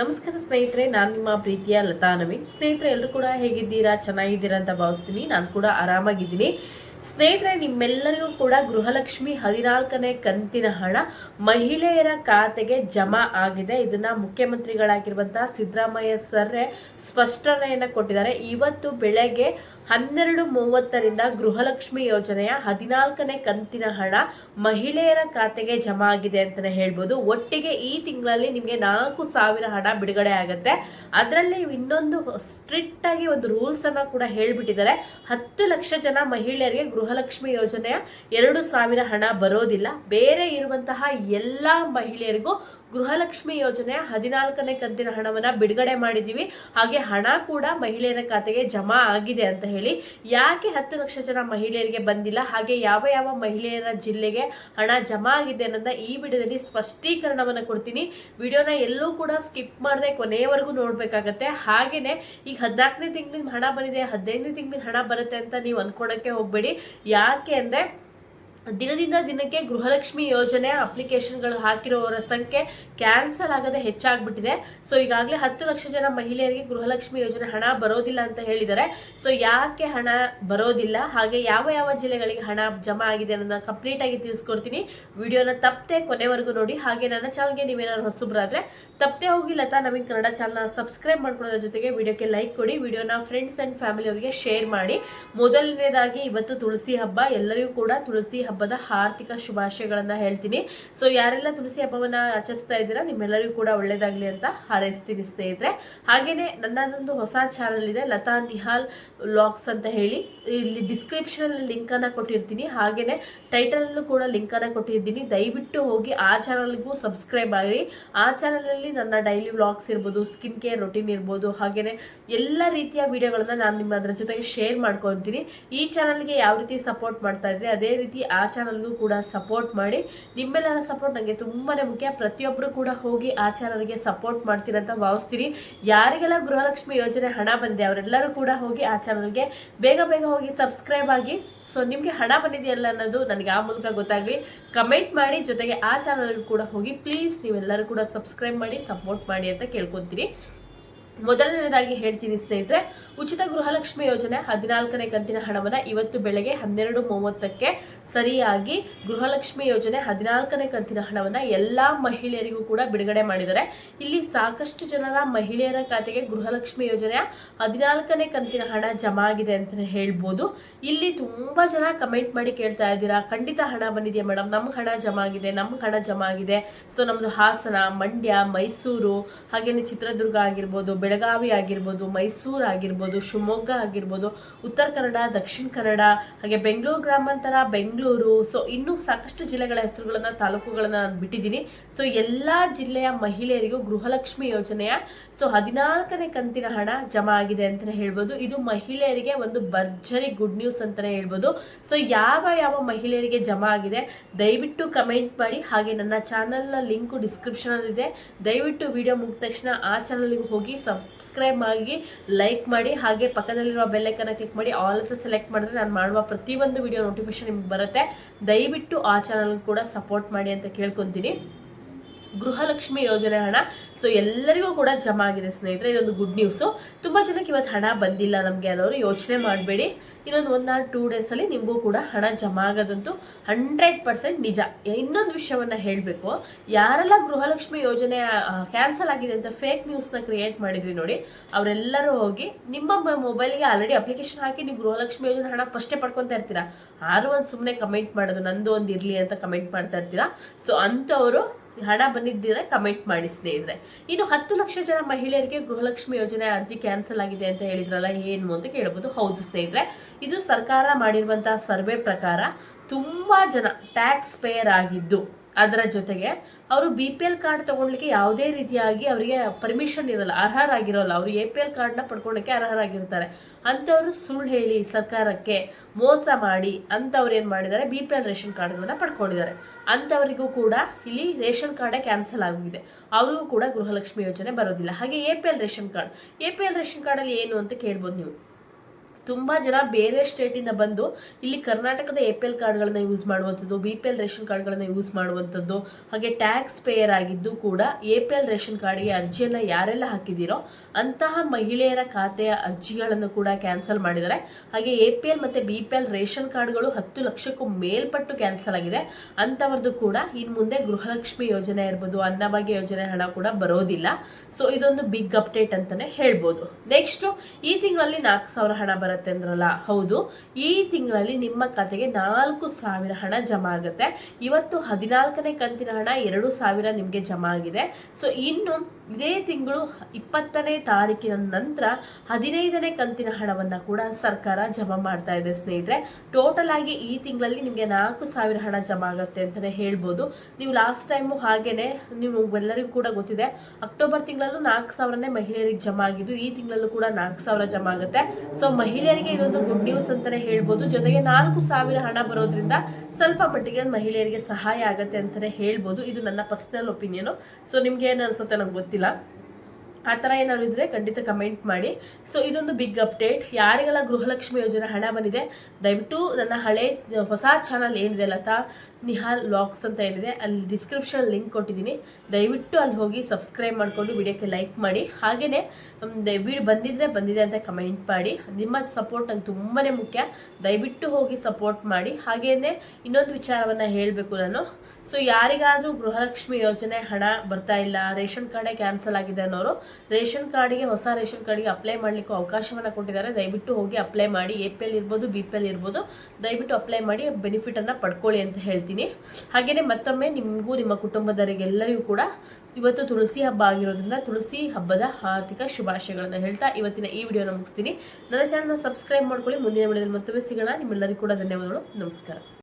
ನಮಸ್ಕಾರ ಸ್ನೇಹಿತರೆ, ನಾನು ನಿಮ್ಮ ಪ್ರೀತಿಯ ಲತಾ ನವೀನ್. ಸ್ನೇಹಿತರೆ ಎಲ್ಲರೂ ಕೂಡ ಹೇಗಿದ್ದೀರಾ? ಚೆನ್ನಾಗಿದ್ದೀರಾ ಅಂತ ಭಾವಿಸ್ತೀನಿ. ನಾನು ಕೂಡ ಆರಾಮಾಗಿದ್ದೀನಿ. ಸ್ನೇಹಿತರೆ, ನಿಮ್ಮೆಲ್ಲರಿಗೂ ಕೂಡ ಗೃಹಲಕ್ಷ್ಮಿ ಹದಿನಾಲ್ಕನೇ ಕಂತಿನ ಹಣ ಮಹಿಳೆಯರ ಖಾತೆಗೆ ಜಮಾ ಆಗಿದೆ. ಇದನ್ನ ಮುಖ್ಯಮಂತ್ರಿಗಳಾಗಿರುವಂತಹ ಸಿದ್ದರಾಮಯ್ಯ ಸರ್ರೆ ಸ್ಪಷ್ಟನೆಯನ್ನ ಕೊಟ್ಟಿದ್ದಾರೆ. ಇವತ್ತು ಬೆಳಗ್ಗೆ ಹನ್ನೆರಡು ಮೂವತ್ತರಿಂದ ಗೃಹಲಕ್ಷ್ಮಿ ಯೋಜನೆಯ ಹದಿನಾಲ್ಕನೇ ಕಂತಿನ ಹಣ ಮಹಿಳೆಯರ ಖಾತೆಗೆ ಜಮಾ ಆಗಿದೆ ಅಂತಲೇ ಹೇಳ್ಬೋದು. ಒಟ್ಟಿಗೆ ಈ ತಿಂಗಳಲ್ಲಿ ನಿಮಗೆ ನಾಲ್ಕು ಸಾವಿರ ಹಣ ಬಿಡುಗಡೆ ಆಗುತ್ತೆ. ಅದರಲ್ಲಿ ಇನ್ನೊಂದು ಸ್ಟ್ರಿಕ್ಟ್ ಆಗಿ ಒಂದು ರೂಲ್ಸ್ ಅನ್ನ ಕೂಡ ಹೇಳ್ಬಿಟ್ಟಿದ್ದಾರೆ. ಹತ್ತು ಲಕ್ಷ ಜನ ಮಹಿಳೆಯರಿಗೆ ಗೃಹಲಕ್ಷ್ಮಿ ಯೋಜನೆಯ ಎರಡು ಸಾವಿರ ಹಣ ಬರೋದಿಲ್ಲ. ಬೇರೆ ಇರುವಂತಹ ಎಲ್ಲಾ ಮಹಿಳೆಯರಿಗೂ ಗೃಹಲಕ್ಷ್ಮಿ ಯೋಜನೆ ಹದಿನಾಲ್ಕನೇ ಕಂತಿನ ಹಣವನ್ನ ಬಿಡುಗಡೆ ಮಾಡಿದೀವಿ. ಹಾಗೆ ಹಣ ಕೂಡ ಮಹಿಳೆಯರ ಖಾತೆಗೆ ಜಮಾ ಆಗಿದೆ ಅಂತ ಹೇಳಿ. ಯಾಕೆ ಹತ್ತು ಲಕ್ಷ ಜನ ಮಹಿಳೆಯರಿಗೆ ಬಂದಿಲ್ಲ? ಹಾಗೆ ಯಾವ ಯಾವ ಮಹಿಳೆಯರ ಜಿಲ್ಲೆಗೆ ಹಣ ಜಮಾ ಆಗಿದೆ ಅನ್ನೋದನ್ನ ಈ ವಿಡಿಯೋದಲ್ಲಿ ಸ್ಪಷ್ಟೀಕರಣವನ್ನು ಕೊಡ್ತೀನಿ. ವಿಡಿಯೋನ ಎಲ್ಲೂ ಕೂಡ ಸ್ಕಿಪ್ ಮಾಡದೆ ಕೊನೆಯವರೆಗೂ ನೋಡ್ಬೇಕಾಗತ್ತೆ. ಹಾಗೇನೆ ಈಗ ಹದಿನಾಲ್ಕನೇ ತಿಂಗಳಿನ ಹಣ ಬಂದಿದೆ, ಹದಿನೈದನೇ ತಿಂಗಳಿನ ಹಣ ಬರುತ್ತೆ ಅಂತ ನೀವು ಅನ್ಕೊಳಕ್ಕೆ ಹೋಗ್ಬೇಡಿ. ಯಾಕೆ ಅಂದ್ರೆ ದಿನದಿಂದ ದಿನಕ್ಕೆ ಗೃಹಲಕ್ಷ್ಮಿ ಯೋಜನೆ ಅಪ್ಲಿಕೇಶನ್ಗಳು ಹಾಕಿರೋರ ಸಂಖ್ಯೆ ಕ್ಯಾನ್ಸಲ್ ಆಗದೆ ಹೆಚ್ಚಾಗ್ಬಿಟ್ಟಿದೆ. ಸೊ ಈಗಾಗಲೇ ಹತ್ತು ಲಕ್ಷ ಜನ ಮಹಿಳೆಯರಿಗೆ ಗೃಹಲಕ್ಷ್ಮಿ ಯೋಜನೆ ಹಣ ಬರೋದಿಲ್ಲ ಅಂತ ಹೇಳಿದ್ದಾರೆ. ಸೊ ಯಾಕೆ ಹಣ ಬರೋದಿಲ್ಲ? ಹಾಗೆ ಯಾವ ಯಾವ ಜಿಲ್ಲೆಗಳಿಗೆ ಹಣ ಜಮಾ ಆಗಿದೆ ಅನ್ನೋದನ್ನ ಕಂಪ್ಲೀಟ್ ಆಗಿ ತಿಳಿಸ್ಕೊಡ್ತೀನಿ. ವಿಡಿಯೋನ ತಪ್ಪದೆ ಕೊನೆವರೆಗೂ ನೋಡಿ. ಹಾಗೆ ನನ್ನ ಚಾನಲ್ಗೆ ನೀವೇನಾದ್ರು ಹೊಸಬ್ರಾದ್ರೆ, ತಪ್ಪದೆ ಹೋಗಿ ಲತಾ ನವೀನ್ ಕನ್ನಡ ಚಾನಲ್ನ ಸಬ್ಸ್ಕ್ರೈಬ್ ಮಾಡ್ಕೊಳ್ಳೋದ್ರ ಜೊತೆಗೆ ವಿಡಿಯೋಕ್ಕೆ ಲೈಕ್ ಕೊಡಿ. ವಿಡಿಯೋನ ಫ್ರೆಂಡ್ಸ್ ಅಂಡ್ ಫ್ಯಾಮಿಲಿ ಅವರಿಗೆ ಶೇರ್ ಮಾಡಿ. ಮೊದಲನೇದಾಗಿ ಇವತ್ತು ತುಳಸಿ ಹಬ್ಬ. ಎಲ್ಲರಿಗೂ ಕೂಡ ತುಳಸಿ ಹಬ್ಬದ ಆರ್ಥಿಕ ಶುಭಾಶಯಗಳನ್ನ ಹೇಳ್ತೀನಿ. ಸೊ ಯಾರೆಲ್ಲ ತುಳಸಿ ಹಬ್ಬವನ್ನ ಆಚರಿಸ್ತಾ ಇದ್ದೀರಾ, ನಿಮ್ಮೆಲ್ಲರಿಗೂ ಕೂಡ ಒಳ್ಳೇದಾಗ್ಲಿ ಅಂತ ಹಾರೈಸ್ತೀನಿ ಸ್ನೇಹಿತರೆ. ಹಾಗೇನೆ ನನ್ನದೊಂದು ಹೊಸ ಚಾನಲ್ ಇದೆ, ಲತಾ ನಿಹಾಲ್ ವ್ಲಾಗ್ಸ್ ಅಂತ ಹೇಳಿ. ಇಲ್ಲಿ ಡಿಸ್ಕ್ರಿಪ್ಷನ್ ಅಲ್ಲಿ ಲಿಂಕ್ ಅನ್ನ ಕೊಟ್ಟಿರ್ತೀನಿ. ಹಾಗೇನೆ ಟೈಟಲ್ ಕೂಡ ಲಿಂಕ್ ಅನ್ನ ಕೊಟ್ಟಿದ್ದೀನಿ ದಯವಿಟ್ಟು ಹೋಗಿ ಆ ಚಾನಲ್ಗೂ ಸಬ್ಸ್ಕ್ರೈಬ್ ಆಗಿ ಆ ಚಾನಲ್ ಅಲ್ಲಿ ನನ್ನ ಡೈಲಿ ವ್ಲಾಗ್ಸ್ ಇರ್ಬೋದು ಸ್ಕಿನ್ ಕೇರ್ ರೊಟೀನ್ ಇರ್ಬೋದು, ಹಾಗೇನೆ ಎಲ್ಲ ರೀತಿಯ ವಿಡಿಯೋಗಳನ್ನ ನಾನು ನಿಮ್ಮ ಅದರ ಜೊತೆಗೆ ಶೇರ್ ಮಾಡ್ಕೊತೀನಿ ಈ ಚಾನಲ್ಗೆ ಯಾವ ರೀತಿ ಸಪೋರ್ಟ್ ಮಾಡ್ತಾ ಇದ್ರೆ, ಅದೇ ರೀತಿ ಚಾನಲ್ಗೂ ಕೂಡ ಸಪೋರ್ಟ್ ಮಾಡಿ, ನಿಮ್ಮೆಲ್ಲರ ಸಪೋರ್ಟ್ ನನಗೆ ತುಂಬಾ ಮುಖ್ಯ. ಪ್ರತಿಯೊಬ್ಬರು ಕೂಡ ಹೋಗಿ ಆ ಚಾನಲ್ಗೆ ಸಪೋರ್ಟ್ ಮಾಡ್ತೀರಂತ ಭಾವಿಸ್ತೀರಿ ಯಾರಿಗೆಲ್ಲ ಗೃಹಲಕ್ಷ್ಮಿ ಯೋಜನೆ ಹಣ ಬಂದಿದೆ, ಅವರೆಲ್ಲರೂ ಕೂಡ ಹೋಗಿ ಆ ಚಾನಲ್ಗೆ ಬೇಗ ಬೇಗ ಹೋಗಿ ಸಬ್ಸ್ಕ್ರೈಬ್ ಆಗಿ. ಸೊ ನಿಮಗೆ ಹಣ ಬಂದಿದೆಯಲ್ಲ ಅನ್ನೋದು ನನಗೆ ಆ ಮೂಲಕ ಗೊತ್ತಾಗಲಿ. ಕಮೆಂಟ್ ಮಾಡಿ, ಜೊತೆಗೆ ಆ ಚಾನಲ್ಗೂ ಕೂಡ ಹೋಗಿ ಪ್ಲೀಸ್ ನೀವೆಲ್ಲರೂ ಕೂಡ ಸಬ್ಸ್ಕ್ರೈಬ್ ಮಾಡಿ ಸಪೋರ್ಟ್ ಮಾಡಿ ಅಂತ ಕೇಳ್ಕೊತೀನಿ. ಮೊದಲನೇದಾಗಿ ಹೇಳ್ತೀನಿ ಸ್ನೇಹಿತರೆ, ಉಚಿತ ಗೃಹಲಕ್ಷ್ಮಿ ಯೋಜನೆ ಹದಿನಾಲ್ಕನೇ ಕಂತಿನ ಹಣವನ್ನು ಇವತ್ತು ಬೆಳಗ್ಗೆ ಹನ್ನೆರಡು ಮೂವತ್ತಕ್ಕೆ ಸರಿಯಾಗಿ ಗೃಹಲಕ್ಷ್ಮಿ ಯೋಜನೆ ಹದಿನಾಲ್ಕನೇ ಕಂತಿನ ಹಣವನ್ನು ಎಲ್ಲ ಮಹಿಳೆಯರಿಗೂ ಕೂಡ ಬಿಡುಗಡೆ ಮಾಡಿದ್ದಾರೆ. ಇಲ್ಲಿ ಸಾಕಷ್ಟು ಜನರ ಮಹಿಳೆಯರ ಖಾತೆಗೆ ಗೃಹಲಕ್ಷ್ಮಿ ಯೋಜನೆಯ ಹದಿನಾಲ್ಕನೇ ಕಂತಿನ ಹಣ ಜಮಾ ಆಗಿದೆ ಅಂತ ಹೇಳ್ಬೋದು. ಇಲ್ಲಿ ತುಂಬ ಜನ ಕಮೆಂಟ್ ಮಾಡಿ ಕೇಳ್ತಾ ಇದ್ದೀರಾ, ಖಂಡಿತ ಹಣ ಬಂದಿದೆಯಾ ಮೇಡಮ್ ನಮ್ಗೆ ಹಣ ಜಮಾ ಆಗಿದೆ ನಮ್ಗೆ ಹಣ ಜಮಾ ಆಗಿದೆ. ಸೊ ನಮ್ಮದು ಹಾಸನ, ಮಂಡ್ಯ, ಮೈಸೂರು, ಹಾಗೇನೆ ಚಿತ್ರದುರ್ಗ ಆಗಿರ್ಬೋದು ಬೆಳಗಾವಿ ಆಗಿರ್ಬೋದು, ಮೈಸೂರು ಆಗಿರ್ಬೋದು, ಶಿವಮೊಗ್ಗ ಆಗಿರ್ಬೋದು, ಉತ್ತರ ಕನ್ನಡ, ದಕ್ಷಿಣ ಕನ್ನಡ, ಹಾಗೆ ಬೆಂಗಳೂರು ಗ್ರಾಮಾಂತರ, ಬೆಂಗಳೂರು ಸೊ ಇನ್ನೂ ಸಾಕಷ್ಟು ಜಿಲ್ಲೆಗಳ ಹೆಸರುಗಳನ್ನ, ತಾಲೂಕುಗಳನ್ನ ನಾನು ಬಿಟ್ಟಿದ್ದೀನಿ. ಸೊ ಎಲ್ಲ ಜಿಲ್ಲೆಯ ಮಹಿಳೆಯರಿಗೂ ಗೃಹಲಕ್ಷ್ಮಿ ಯೋಜನೆಯ ಸೊ ಹದಿನಾಲ್ಕನೇ ಕಂತಿನ ಹಣ ಜಮಾ ಆಗಿದೆ ಅಂತಾನೆ ಹೇಳ್ಬೋದು. ಇದು ಮಹಿಳೆಯರಿಗೆ ಒಂದು ಭರ್ಜರಿ ಗುಡ್ ನ್ಯೂಸ್ ಅಂತಾನೆ ಹೇಳ್ಬೋದು. ಸೊ ಯಾವ ಯಾವ ಮಹಿಳೆಯರಿಗೆ ಜಮಾ ಆಗಿದೆ, ದಯವಿಟ್ಟು ಕಮೆಂಟ್ ಮಾಡಿ. ಹಾಗೆ ನನ್ನ ಚಾನಲ್ನ ಲಿಂಕು ಡಿಸ್ಕ್ರಿಪ್ಷನ್ ಅಲ್ಲಿ ಇದೆ ದಯವಿಟ್ಟು ವಿಡಿಯೋ ಮುಗಿದ ತಕ್ಷಣ ಆ ಚಾನಲ್ಗೆ ಹೋಗಿ ಸಬ್ಸ್ಕ್ರೈಬ್ ಆಗಿ ಲೈಕ್ ಮಾಡಿ, ಹಾಗೆ ಪಕ್ಕದಲ್ಲಿರುವ ಬೆಲ್ಲೈಕನ್ನ ಕ್ಲಿಕ್ ಮಾಡಿ ಆಲ್ ಅಂತ ಸೆಲೆಕ್ಟ್ ಮಾಡಿದ್ರೆ ನಾನು ಮಾಡುವ ಪ್ರತಿಯೊಂದು ವಿಡಿಯೋ ನೋಟಿಫಿಕೇಶನ್ ನಿಮ್ಗೆ ಬರುತ್ತೆ. ದಯವಿಟ್ಟು ಆ ಚಾನಲ್ ಕೂಡ ಸಪೋರ್ಟ್ ಮಾಡಿ ಅಂತ ಕೇಳ್ಕೊತೀನಿ. ಗೃಹಲಕ್ಷ್ಮಿ ಯೋಜನೆ ಹಣ. ಸೊ ಎಲ್ಲರಿಗೂ ಕೂಡ ಜಮಾ ಆಗಿದೆ ಸ್ನೇಹಿತರೆ, ಇದೊಂದು ಗುಡ್ ನ್ಯೂಸು ತುಂಬ ಜನಕ್ಕೆ ಇವತ್ತು ಹಣ ಬಂದಿಲ್ಲ ನಮಗೆ ಅನ್ನೋರು, ಯೋಚನೆ ಮಾಡಬೇಡಿ. ಇನ್ನೊಂದು ಒನ್ ಆರ್ ಟೂ ಡೇಸಲ್ಲಿ ನಿಮಗೂ ಕೂಡ ಹಣ ಜಮಾ ಆಗೋದಂತೂ ಹಂಡ್ರೆಡ್ ಪರ್ಸೆಂಟ್ ನಿಜ. ಇನ್ನೊಂದು ವಿಷಯವನ್ನು ಹೇಳಬೇಕು. ಯಾರೆಲ್ಲ ಗೃಹಲಕ್ಷ್ಮಿ ಯೋಜನೆ ಕ್ಯಾನ್ಸಲ್ ಆಗಿದೆ ಅಂತ ಫೇಕ್ ನ್ಯೂಸ್ನ ಕ್ರಿಯೇಟ್ ಮಾಡಿದ್ರಿ ನೋಡಿ, ಅವರೆಲ್ಲರೂ ಹೋಗಿ ನಿಮ್ಮ ಮೊಬೈಲ್ಗೆ ಆಲ್ರೆಡಿ ಅಪ್ಲಿಕೇಶನ್ ಹಾಕಿ ನೀವು ಗೃಹಲಕ್ಷ್ಮಿ ಯೋಜನೆ ಹಣ ಫಸ್ಟೇ ಪಡ್ಕೊತಾ ಇರ್ತೀರಾ? ಆದರೂ ಒಂದು ಸುಮ್ಮನೆ ಕಮೆಂಟ್ ಮಾಡೋದು, ನಂದು ಒಂದು ಇರಲಿ ಅಂತ ಕಮೆಂಟ್ ಮಾಡ್ತಾ ಇರ್ತೀರಾ? ಸೊ ಅಂಥವರು ಹಣ ಬಂದಿದ್ದೀರಾ ಕಮೆಂಟ್ ಮಾಡಿ ಸ್ನೇಹಿತರೆ. ಇನ್ನು ಹತ್ತು ಲಕ್ಷ ಜನ ಮಹಿಳೆಯರಿಗೆ ಗೃಹಲಕ್ಷ್ಮಿ ಯೋಜನೆ ಅರ್ಜಿ ಕ್ಯಾನ್ಸಲ್ ಆಗಿದೆ ಅಂತ ಹೇಳಿದ್ರಲ್ಲ, ಏನು ಅಂತ ಕೇಳಬಹುದು ಹೌದು ಸ್ನೇಹಿತರೆ, ಇದು ಸರ್ಕಾರ ಮಾಡಿರುವಂತಹ ಸರ್ವೆ ಪ್ರಕಾರ ತುಂಬಾ ಜನ ಟ್ಯಾಕ್ಸ್ ಪೇಯರ್ ಆಗಿದ್ದು ಅದರ ಜೊತೆಗೆ ಅವರು ಬಿ ಪಿ ಎಲ್ ಕಾರ್ಡ್ ತಗೊಳ್ಲಿಕ್ಕೆ ಯಾವುದೇ ರೀತಿಯಾಗಿ ಅವರಿಗೆ ಪರ್ಮಿಷನ್ ಇರಲ್ಲ, ಅರ್ಹರಾಗಿರೋಲ್ಲ. ಅವರು ಎ ಪಿ ಎಲ್ ಕಾರ್ಡ್ನ ಪಡ್ಕೊಳ್ಳೋಕ್ಕೆ ಅರ್ಹರಾಗಿರ್ತಾರೆ. ಅಂಥವರು ಸುಳ್ಳು ಹೇಳಿ ಸರ್ಕಾರಕ್ಕೆ ಮೋಸ ಮಾಡಿ ಅಂಥವ್ರು ಏನು ಮಾಡಿದ್ದಾರೆ? ಬಿ ಪಿ ಎಲ್ ರೇಷನ್ ಕಾರ್ಡ್ಗಳನ್ನ ಪಡ್ಕೊಂಡಿದ್ದಾರೆ. ಅಂಥವರಿಗೂ ಕೂಡ ಇಲ್ಲಿ ರೇಷನ್ ಕಾರ್ಡೇ ಕ್ಯಾನ್ಸಲ್ ಆಗಿದೆ ಅವರಿಗೂ ಕೂಡ ಗೃಹಲಕ್ಷ್ಮಿ ಯೋಜನೆ ಬರೋದಿಲ್ಲ. ಹಾಗೆ A P L ration card A P L ration ಕಾರ್ಡಲ್ಲಿ ಏನು ಅಂತ ಕೇಳ್ಬೋದು ನೀವು? ತುಂಬ ಜನ ಬೇರೆ ಸ್ಟೇಟಿಂದ ಬಂದು ಇಲ್ಲಿ ಕರ್ನಾಟಕದ ಎ ಪಿ ಎಲ್ ಕಾರ್ಡ್ಗಳನ್ನ ಯೂಸ್ ಮಾಡುವಂಥದ್ದು ಬಿ ಪಿ ಎಲ್ ರೇಷನ್ ಕಾರ್ಡ್ಗಳನ್ನು ಯೂಸ್ ಮಾಡುವಂಥದ್ದು, ಹಾಗೆ ಟ್ಯಾಕ್ಸ್ ಪೇಯರ್ ಆಗಿದ್ದು ಕೂಡ ಎ ಪಿ ಎಲ್ ರೇಷನ್ ಕಾರ್ಡ್ಗೆ ಅರ್ಜಿಯನ್ನು ಯಾರೆಲ್ಲ ಹಾಕಿದ್ದೀರೋ ಅಂತಹ ಮಹಿಳೆಯರ ಖಾತೆಯ ಅರ್ಜಿಗಳನ್ನು ಕೂಡ ಕ್ಯಾನ್ಸಲ್ ಮಾಡಿದ್ದಾರೆ. ಹಾಗೆ ಎ ಪಿ ಎಲ್ ಮತ್ತು ಬಿ ಪಿ ಎಲ್ ರೇಷನ್ ಕಾರ್ಡ್ಗಳು ಹತ್ತು ಲಕ್ಷಕ್ಕೂ ಮೇಲ್ಪಟ್ಟು ಕ್ಯಾನ್ಸಲ್ ಆಗಿದೆ. ಅಂಥವ್ರದ್ದು ಕೂಡ ಇನ್ನು ಮುಂದೆ ಗೃಹಲಕ್ಷ್ಮಿ ಯೋಜನೆ ಇರ್ಬೋದು, ಅನ್ನಭಾಗ್ಯ ಯೋಜನೆ ಹಣ ಕೂಡ ಬರೋದಿಲ್ಲ. ಸೊ ಇದೊಂದು ಬಿಗ್ ಅಪ್ಡೇಟ್ ಅಂತಾನೆ ಹೇಳ್ಬೋದು. ನೆಕ್ಸ್ಟ್ ಈ ತಿಂಗಳಲ್ಲಿ ನಾಲ್ಕು ಸಾವಿರ ಹಣ ಬರುತ್ತೆ ಅಂದ್ರಲ್ಲ. ಹೌದು, ಈ ತಿಂಗಳಲ್ಲಿ ನಿಮ್ಮ ಖಾತೆಗೆ ನಾಲ್ಕು ಸಾವಿರ ಹಣ ಜಮಾ ಆಗುತ್ತೆ. ಇವತ್ತು ಹದಿನಾಲ್ಕನೇ ಕಂತಿನ ಹಣ ಎರಡು ಸಾವಿರ ನಿಮಗೆ ಜಮಾ ಆಗಿದೆ. ಸೊ ಇನ್ನು ಇದೇ ತಿಂಗಳು ಇಪ್ಪತ್ತನೇ ತಾರೀಕಿನ ನಂತರ ಹದಿನೈದನೇ ಕಂತಿನ ಹಣವನ್ನು ಕೂಡ ಸರ್ಕಾರ ಜಮಾ ಮಾಡ್ತಾ ಇದೆ ಸ್ನೇಹಿತರೆ. ಟೋಟಲ್ ಆಗಿ ಈ ತಿಂಗಳಲ್ಲಿ ನಿಮಗೆ ನಾಲ್ಕು ಸಾವಿರ ಹಣ ಜಮಾ ಆಗುತ್ತೆ ಅಂತಲೇ ಹೇಳ್ಬೋದು. ನೀವು ಲಾಸ್ಟ್ ಟೈಮು ಹಾಗೇನೆ ನೀವು ಎಲ್ಲರಿಗೂ ಕೂಡ ಗೊತ್ತಿದೆ ಅಕ್ಟೋಬರ್ ತಿಂಗಳಲ್ಲೂ ನಾಲ್ಕು ಸಾವಿರನೇ ಮಹಿಳೆಯರಿಗೆ ಜಮಾ ಆಗಿದ್ದು, ಈ ತಿಂಗಳಲ್ಲೂ ಕೂಡ ನಾಲ್ಕು ಸಾವಿರ ಜಮಾ ಆಗುತ್ತೆ. ಸೊ ಮಹಿಳೆಯರಿಗೆ ಇದೊಂದು ಗುಡ್ ನ್ಯೂಸ್ ಅಂತಲೇ ಹೇಳ್ಬೋದು. ಜೊತೆಗೆ ನಾಲ್ಕು ಸಾವಿರ ಹಣ ಬರೋದ್ರಿಂದ ಸ್ವಲ್ಪ ಮಟ್ಟಿಗೆ ಮಹಿಳೆಯರಿಗೆ ಸಹಾಯ ಆಗುತ್ತೆ ಅಂತಲೇ ಹೇಳ್ಬೋದು. ಇದು ನನ್ನ ಪರ್ಸನಲ್ ಒಪಿನಿಯನು ಸೊ ನಿಮ್ಗೆ ಏನು ಅನ್ಸುತ್ತೆ ನಂಗೆ ಗೊತ್ತಿಲ್ಲ. ventilar ಆ ಥರ ಏನಾದ್ರು ಇದ್ರೆ ಖಂಡಿತ ಕಮೆಂಟ್ ಮಾಡಿ. ಸೊ ಇದೊಂದು ಬಿಗ್ ಅಪ್ಡೇಟ್ ಯಾರಿಗೆಲ್ಲ ಗೃಹಲಕ್ಷ್ಮಿ ಯೋಜನೆ ಹಣ ಬಂದಿದೆ, ದಯವಿಟ್ಟು ನನ್ನ ಹಳೆ ಹೊಸ ಚಾನಲ್ ಏನಿದೆ ಲತಾ, ನಿಹಾಲ್ ವ್ಲಾಗ್ಸ್ ಅಂತ ಏನಿದೆ, ಅಲ್ಲಿ ಡಿಸ್ಕ್ರಿಪ್ಷನ್ ಲಿಂಕ್ ಕೊಟ್ಟಿದ್ದೀನಿ. ದಯವಿಟ್ಟು ಅಲ್ಲಿ ಹೋಗಿ ಸಬ್ಸ್ಕ್ರೈಬ್ ಮಾಡಿಕೊಂಡು ವಿಡಿಯೋಕ್ಕೆ ಲೈಕ್ ಮಾಡಿ. ಹಾಗೆಯೇ ವಿಡಿಯೋ ಬಂದಿದ್ರೆ ಬಂದಿದೆ ಅಂತ ಕಮೆಂಟ್ ಮಾಡಿ. ನಿಮ್ಮ ಸಪೋರ್ಟ್ ನಂಗೆ ತುಂಬಾ ಮುಖ್ಯ. ದಯವಿಟ್ಟು ಹೋಗಿ ಸಪೋರ್ಟ್ ಮಾಡಿ. ಹಾಗೆಯೇ ಇನ್ನೊಂದು ವಿಚಾರವನ್ನು ಹೇಳಬೇಕು ನಾನು. ಸೊ ಯಾರಿಗಾದರೂ ಗೃಹಲಕ್ಷ್ಮಿ ಯೋಜನೆ ಹಣ ಬರ್ತಾ ಇಲ್ಲ, ರೇಷನ್ ಕಾರ್ಡೇ ಕ್ಯಾನ್ಸಲ್ ಆಗಿದೆ ಅನ್ನೋರು ರೇಷನ್ ಕಾರ್ಡಿಗೆ, ಹೊಸ ರೇಷನ್ ಕಾರ್ಡಿಗೆ ಅಪ್ಲೈ ಮಾಡಲಿಕ್ಕೂ ಅವಕಾಶವನ್ನು ಕೊಟ್ಟಿದ್ದಾರೆ. ದಯವಿಟ್ಟು ಹೋಗಿ ಅಪ್ಲೈ ಮಾಡಿ. ಎ ಪಿ ಎಲ್ ಇರ್ಬೋದು, ಬಿ ಪಿ ಎಲ್ ಇರ್ಬೋದು, ದಯವಿಟ್ಟು ಅಪ್ಲೈ ಮಾಡಿ ಬೆನಿಫಿಟನ್ನು ಪಡ್ಕೊಳ್ಳಿ ಅಂತ ಹೇಳ್ತೀನಿ. ಹಾಗೆಯೇ ಮತ್ತೊಮ್ಮೆ ನಿಮಗೂ, ನಿಮ್ಮ ಕುಟುಂಬದವರಿಗೆಲ್ಲರಿಗೂ ಕೂಡ ಇವತ್ತು ತುಳಸಿ ಹಬ್ಬ ಆಗಿರೋದ್ರಿಂದ ತುಳಸಿ ಹಬ್ಬದ ಆರ್ಥಿಕ ಶುಭಾಶಯಗಳನ್ನು ಹೇಳ್ತಾ ಇವತ್ತಿನ ಈ ವಿಡಿಯೋನ ಮುಗಿಸ್ತೀನಿ. ನನ್ನ ಚಾನಲ್ನ ಸಬ್ಸ್ಕ್ರೈಬ್ ಮಾಡ್ಕೊಳ್ಳಿ. ಮುಂದಿನ ವಿಡಿಯೋದಲ್ಲಿ ಮತ್ತೊಮ್ಮೆ ಸಿಗೋಣ. ನಿಮ್ಮೆಲ್ಲರಿಗೂ ಕೂಡ ಧನ್ಯವಾದಗಳು. ನಮಸ್ಕಾರ.